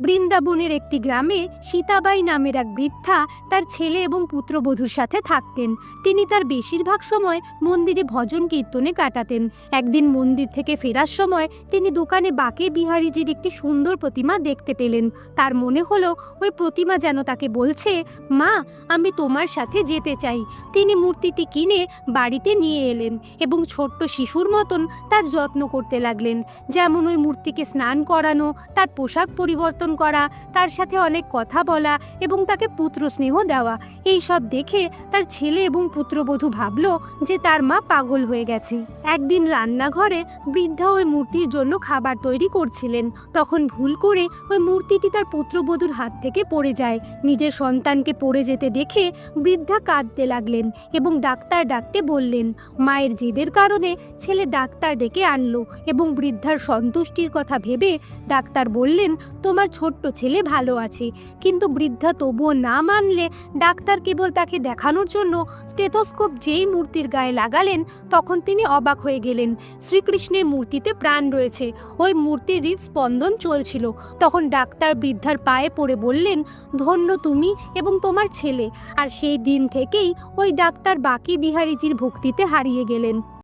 বৃন্দাবনের একটি গ্রামে সীতাবাই নামের এক বৃদ্ধা তার ছেলে এবং পুত্রবধূর সাথে থাকতেন। তিনি তার বেশিরভাগ সময় মন্দিরে ভজন কীর্তনে কাটাতেন। একদিন মন্দির থেকে ফেরার সময় তিনি দোকানে বাকে বিহারীজির একটি সুন্দর প্রতিমা দেখতে পেলেন। তার মনে হলো, ওই প্রতিমা যেন তাকে বলছে, মা, আমি তোমার সাথে যেতে চাই। তিনি মূর্তিটি কিনে বাড়িতে নিয়ে এলেন এবং ছোট্ট শিশুর মতন তার যত্ন করতে লাগলেন। যেমন ওই মূর্তিকে স্নান করানো, তার পোশাক পরিবর্তন করা, তার সাথে অনেক কথা বলা এবং তাকে পুত্র স্নেহ দেওয়া, এই সব দেখে তার ছেলে এবং পুত্রবধূ ভাবলো যে তার মা পাগল হয়ে গেছে। একদিন রান্নাঘরে বৃদ্ধা ওই মূর্তির জন্য খাবার তৈরি করছিলেন। তখন ভুল করে ওই মূর্তিটি তার পুত্রবধূর হাত থেকে পড়ে যায়। নিজের সন্তানকে পড়ে যেতে দেখে বৃদ্ধা কাঁদতে লাগলেন এবং ডাক্তার ডাকতে বললেন, মায়ের জেদের কারণে ছেলে ডাক্তার ডেকে আনলো এবং বৃদ্ধার সন্তুষ্টির কথা ভেবে ডাক্তার বললেন, তোমার ছোট্ট ছেলে ভালো আছে, কিন্তু বৃদ্ধা তবুও না মানলে ডাক্তার কেবল তাকে দেখানোর জন্য স্টেথোস্কোপ যেই মূর্তির গায়ে লাগালেন, তখন তিনি অবাক হয়ে গেলেন। শ্রীকৃষ্ণের মূর্তিতে প্রাণ রয়েছে, ওই মূর্তির হৃদস্পন্দন চলছিল। তখন ডাক্তার বৃদ্ধার পায়ে পড়ে বললেন, ধন্য তুমি এবং তোমার ছেলে। আর সেই দিন থেকেই ওই ডাক্তার বাকি বিহারীজির ভক্তিতে হারিয়ে গেলেন।